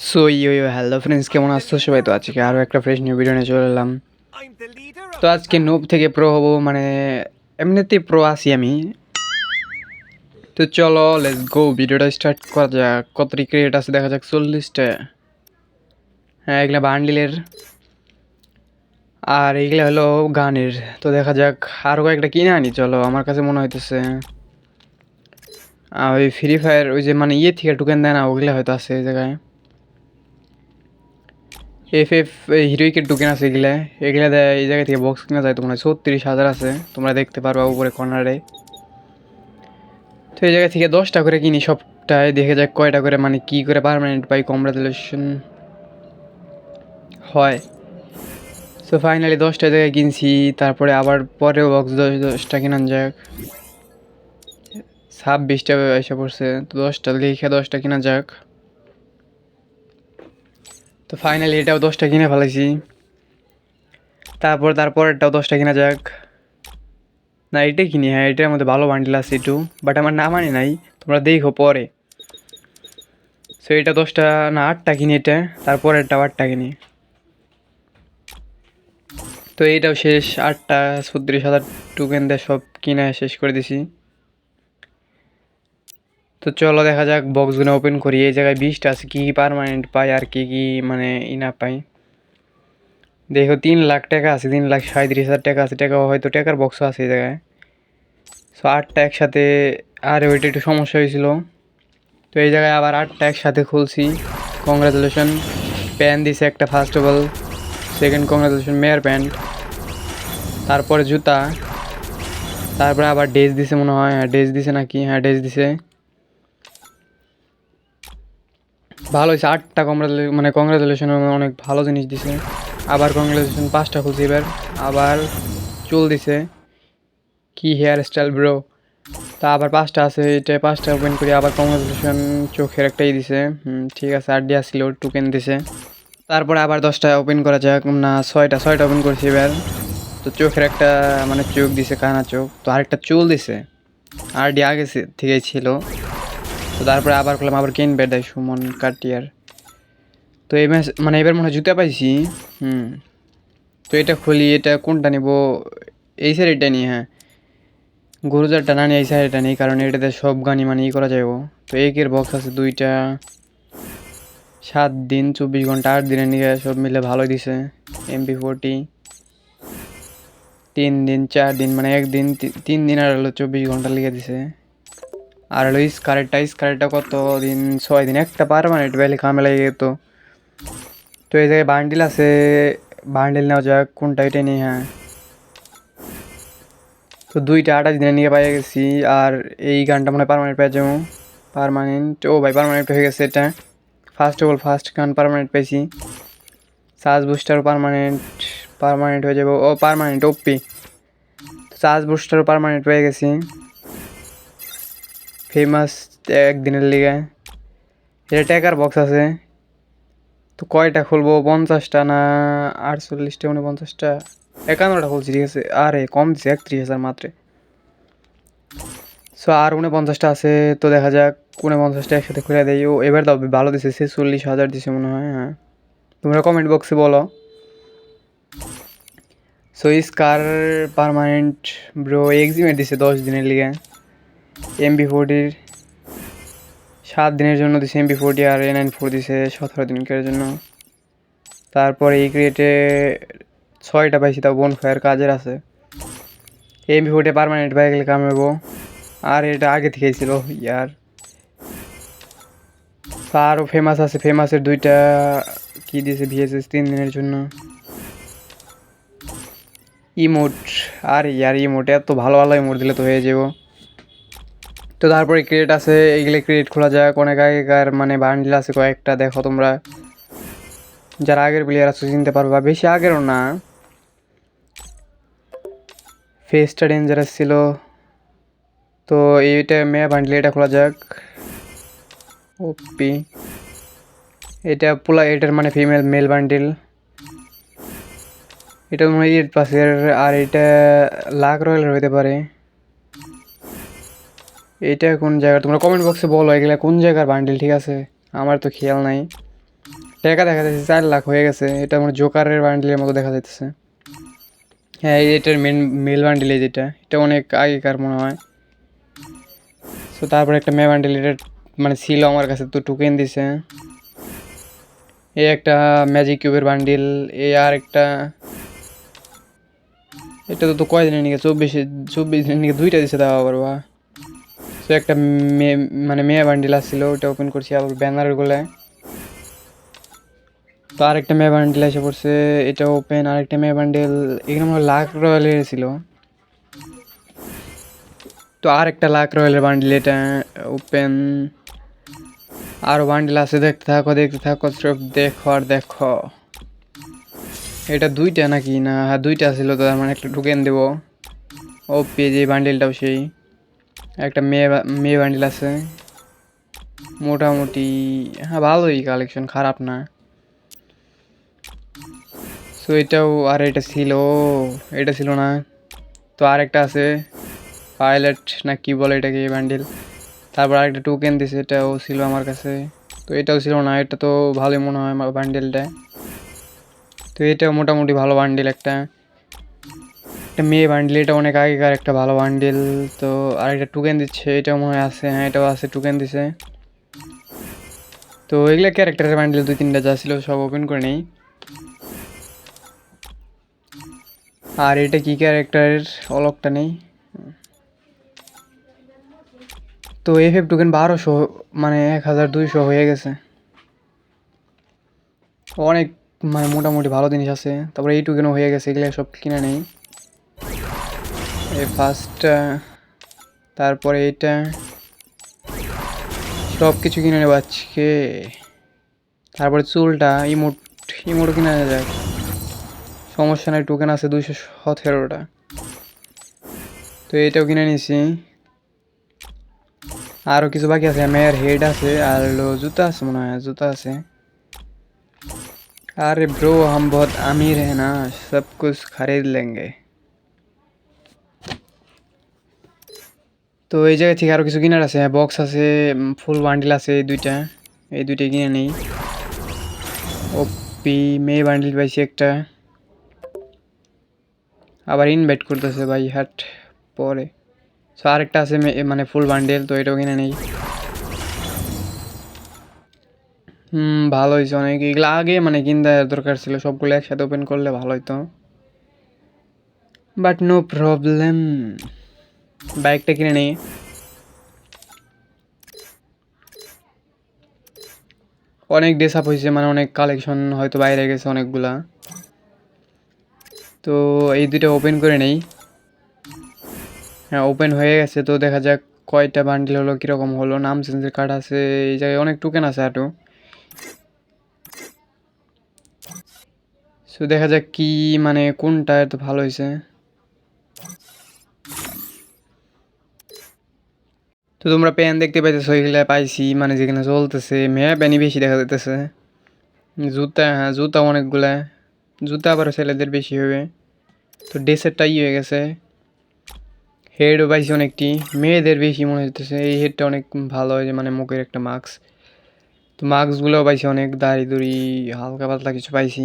So you you hello friends কেমন আসছো সবাই তো আজকে আরও একটা ফ্রেশ নিউ ভিডিও নিয়ে চলে এলাম। তো আজকে নোব থেকে প্রো হব মানে এমনিতেই প্রো আসি আমি। তো চলো লেটস গো ভিডিওটা স্টার্ট করা যাক। কত ক্রিয়েট আছে দেখা যাক, চল্লিশটা। হ্যাঁ এগুলো বান্ডিলের। আর এগুলো হলো গানের। তো দেখা যাক আরও কয়েকটা কিনে আনি, চলো, আমার কাছে মনে হইতেছে। আর ওই ফ্রি ফায়ার ওই যে মানে ইয়ে থেকে টোকেন দেয় না, ওগুলো হয়তো আছে এই জায়গায়। এফ এফ হিরোইকের টোকেন আছে এগুলা এগুলা দেয় এই জায়গা থেকে বক্স কিনা যায় তোমরা। ছত্রিশ হাজার আছে, তোমরা দেখতে পারবা উপরে কর্নারে তো এই জায়গা থেকে দশটা করে কিনি সবটায় দেখে যাক কয়টা করে মানে কি করে পারমানেন্ট পাই কংগ্রাচুলেশন হয়। সো ফাইনালি দশটা জায়গায় কিনছি, তারপরে আবার পরেও বক্স দশ, দশটা কিনান যাক। ছাব্বিশটা এসে পড়ছে, তো দশটা লিখে দশটা কিনা যাক। তো ফাইনালি এটাও দশটা কিনে ফেলেছি তারপর তারপরেরটাও দশটা কিনা যাক। না, এটাই কিনি হ্যাঁ এটার মধ্যে ভালো বান্ডিল আছে একটু বাট আমার না আনি নাই, তোমরা দেখো পরে। সো এটা দশটা, না, আটটা কিনি এটা তারপরেরটাও আটটা কিনি। তো এইটাও শেষ, আটটা ছত্রিশ হাজার টোকেন দিয়ে সব কিনে শেষ করে দিছি। তো চলো দেখা যাক বক্সগুলো ওপেন করি। এই জায়গায় বিশটা আছে, কী কী পারমানেন্ট পাই আর কী কী মানে ই না পাই। দেখো, তিন লাখ টাকা আছে, তিন লাখ সাঁত্রিশ হাজার টাকা আছে, টাকা হয়তো টাকার বক্সও আছে এই জায়গায়। সো আটটা একসাথে, আর ওইটা একটু সমস্যা হয়েছিল। তো এই জায়গায় আবার আটটা একসাথে খুলছি। কংগ্রাচুলেশন প্যান্ট দিছে একটা first of all second congratulation mower pant তারপরে জুতা। তারপরে আবার ড্রেস দিছে মনে হয় হ্যাঁ ড্রেস দিছে নাকি? হ্যাঁ ড্রেস দিছে। ভালো হয়েছে। আটটা কংগ্রাচুলেশন মানে কংগ্রাচুলেশন অনেক ভালো জিনিস দিছে। আবার কংগ্রাচুলেশন পাঁচটা খুলছে এবার। আবার চুল দিছে। কি হেয়ার স্টাইল ব্রো তা আবার পাঁচটা আছে, এটা পাঁচটা ওপেন করি আবার কংগ্রাচুলেশন চোখের একটাই দিছে। ঠিক আছে আর দিয়ে আসছিল টোকেন দিছে। তারপরে আবার দশটা ওপেন করা যাক। না, ছয়টা ছয়টা ওপেন করছি এবার। তো চোখের একটা মানে চোখ দিছে, কানা চোখ। তো আরেকটা চুল দিছে। আর ডি আগে থেকেই ছিল। তো তারপরে আবার করলাম আবার কিনবে দেয় সুমন কাটিয়ার। তো এই ম্যাচ মানে এবার মনে হয় জুতা পাইছি, হুম। তো এটা খুলি, এটা কোনটা নিব? এই সাইডটা নিই হ্যাঁ। গরুজারটা না নিয়ে এই সাইডটা নেই কারণ এটাতে সব গানই মানে ই করা যাব তো একের বক্স আছে দুইটা। সাত দিন, চব্বিশ ঘণ্টা, আট দিনের নিয়ে সব মিলে ভালোই দিছে এমপি ফোরটি তিন দিন, চার দিন মানে একদিন তিন দিন আর হলো চব্বিশ ঘণ্টা লিখে দিছে। আর হলো স্কারেটটা স্কারেটটা কত দিন? ছয় দিন, একটা পারমানেন্ট বেলে কামে লাগে যেত তো এই জায়গায় বান্ডিল আছে বান্ডিল নেওয়া যাক, কোনটা এটা নিয়ে হ্যাঁ। তো দুইটা আঠাশ দিনে নিয়ে পাই গেছি, আর এই গানটা মনে হয় পারমানেন্ট পেয়ে যাব। পারমানেন্ট ও ভাই পারমানেন্ট হয়ে গেছে এটা। First of all first gun permanent পেয়েছি। চার্জ বুস্টারও পারমানেন্ট পারমানেন্ট হয়ে যাবে। ও পারমানেন্ট ওপি চার্জ বুস্টারও পারমানেন্ট পেয়ে গেছি। ফেমাস একদিনের লিগে। এটা ট্যাকার বক্স আছে। তো কয়টা খুলবো? পঞ্চাশটা না আটচল্লিশটা? মানে পঞ্চাশটা? একান্নটা খুলছি, ঠিক আছে। আরে, কম দিচ্ছে একত্রিশ হাজার মাত্র। সো আর উনপঞ্চাশটা আছে, তো দেখা যাক উনপঞ্চাশটা একসাথে খুলে দেয় ও, এবার দাও, ভালো দিছে সে চল্লিশ হাজার দিছে মনে হয় হ্যাঁ। তোমরা কমেন্ট বক্সে বলো। So scar permanent bro estimate দিছে দশ দিনের লিগে। এমবি ফোরটির সাত দিনের জন্য দিছে এমবি ফোরটি আর এ নাইন ফোর দিছে সতেরো দিনকার জন্য। তারপরে এই ক্রিয়েটে ছয়টা পাইছি, তাও বোন ফায়ার কাজের আছে। এমবি ফোরটি পারমানেন্ট পাই গেলে কামাবো আর এটা আগে থেকেই ছিল, ইয়ার। আরও ফেমাস আছে ফেমাসের দুইটা কি দিয়েছে ভিএসএস তিন দিনের জন্য। ইমোট আর ইয়ার ইমোট এত ভালো ভালো ইমোট দিলে তো হয়ে যাব তো তারপরে ক্রিয়েট আছে, এইগুলো ক্রিয়েট খোলা যাক, অনেক আগেকার মানে বান্ডিল আছে কয়েকটা, দেখো তোমরা। যারা আগের প্লেয়ার আছে চিনতে পারবা, বেশি আগেরও না। ফেসটা ডেঞ্জারাস ছিল। তো এইটা মেয়া বান্ডিল এটা খোলা যাক। ওপি এটা পুলা এটার মানে ফিমেল মেল বান্ডিল এটা মনে হয় এইট পাসের আর এটা লাখ রয়েলের হতে পারে। এটা কোন জায়গা তোমরা কমেন্ট বক্সে বলো, এগুলা কোন জায়গার বান্ডিল ঠিক আছে? আমার তো খেয়াল নাই। টাকা দেখা যাচ্ছে, চার লাখ হয়ে গেছে। এটা আমার জোকারের বান্ডিলের মতো দেখা যাচ্ছে হ্যাঁ এটার মেন মেল বান্ডিল যেটা। এটা অনেক আগেকার মনে হয়। তো তারপরে একটা মে বান্ডিল এটা মানে ছিল আমার কাছে তো টুকেন দিছে। এ একটা ম্যাজিক কিউবের বান্ডিল এ আর একটা এটা তো কয়দিনের নিকে? চব্বিশ চব্বিশ দিনের নিকে দুইটা দিছে দেওয়া পারবা তো একটা মেয়ে মানে মেয়ে বান্ডিল আসছিল, ওটা ওপেন করছি আবার ব্যানারগুলো তো আরেকটা মেয়ে বান্ডিল এসে পড়ছে, এটা ওপেন আরেকটা মেয়ে বান্ডিল, এখানে আমার লাখ রয়্যালের ছিল। তো আরেকটা লাখ রয়্যালের বান্ডিল এটা ওপেন আরও বান্ডিল আছে, দেখতে থাকো দেখতে থাকো সব দেখো আর দেখো। এটা দুইটা নাকি? না হ্যাঁ দুইটা ছিল তো, তার মানে একটা ঢুকেন দেবো। ও পেয়ে যে বান্ডিলটাও সেই। একটা মেয়ে মেয়ে বান্ডিল আছে। মোটামুটি হ্যাঁ ভালোই কালেকশন খারাপ না। তো এটাও, আর, এটা ছিল এটা ছিল না। তো আরেকটা আছে পাইলট না কি বলে এটাকে বান্ডিল তারপর আরেকটা টোকেন দিছে, এটাও ছিল আমার কাছে। তো এটাও ছিল না, এটা তো ভালোই মনে হয় আমার বান্ডেলটা তো এটাও মোটামুটি ভালো বান্ডিল একটা। একটা মেয়ে বান্ডিল এটা অনেক আগেকার একটা ভালো বান্ডিল তো আরেকটা টুকেন দিচ্ছে, এটাও মনে হয় আছে হ্যাঁ এটাও আছে টুকেন দিছে। তো এগুলো ক্যারেক্টারের বান্ডিল দুই, তিনটা যা ছিল সব ওপেন করে নেই। আর এটা কি ক্যারেক্টারের অলকটা নেই। তো এফ এফ টোকেন বারোশো মানে এক হাজার দুইশো হয়ে গেছে। অনেক মানে মোটামুটি ভালো জিনিস আছে। তারপরে এই টোকেনও হয়ে গেছে, এগুলো সব কিনে নেই। এই ফার্স্টটা তারপরে এইটা সব কিছু কিনে নেবো আজকে তারপরে চুলটা ইমোট ইমোটও কিনে নেওয়া যায় সমস্যা নাই টোকেন আছে দুইশো সতেরোটা তো এটাও কিনে নিছি আরও কিছু বাকি আছে মেয়ের হেড আছে আর হলো জুতা আছে মনে হয় জুতা আছে अरे ब्रो हम बहुत अमीर हैं ना सब कुछ खरीद लेंगे তো এই জায়গা থেকে আরও কিছু কিনার আছে। হ্যাঁ বক্স আছে ফুল বান্ডিল আছে এই দুইটা। এই দুইটা কিনে নেই। ওপি মেয়ে বান্ডিল পাইছি একটা। আবার ইনভাইট করতেছে ভাই, হাট, পরে। সো আরেকটা আছে মে- মানে ফুল বান্ডেল তো এটাও কিনে নেই। হুম, ভালো হয়েছে অনেক। এগুলো আগে মানে কিনতে দরকার ছিল, সবগুলো একসাথে ওপেন করলে ভালো হতো বাট নো প্রবলেম বাইকটা কিনে নেই। অনেক ড্রেস আপ হয়েছে মানে অনেক কালেকশন হয়তো বাইরে গেছে অনেকগুলা। তো এই দুটো ওপেন করে নেই। হ্যাঁ ওপেন হয়ে গেছে, তো দেখা যাক কয়টা বান্ডিল হলো, কীরকম হলো। নাম চেঞ্জের কার্ড আছে, এই জায়গায় অনেক টোকেন আছে আরও সো দেখা যাক কি মানে কোনটা এত ভালো হয়েছে। তোমরা প্যান দেখতে পাইতেছো, এগুলা পাইছি মানে যেখানে চলতেছে, মেয়া প্যানই বেশি দেখা যাইতেছে। জুতা হ্যাঁ জুতা অনেকগুলা। জুতা আবার ছেলেদের বেশি হবে। তো ড্রেসেরটা ই হয়ে গেছে। হেডও পাইছি অনেকটি। মেয়েদের বেশি মনে হইতেছে। এই হেডটা অনেক ভালো হয় যে মানে মুখের একটা মাস্ক তো মাস্কগুলোও পাইছি অনেক। দাড়ি দুড়ি হালকা পাতলা কিছু পাইছি।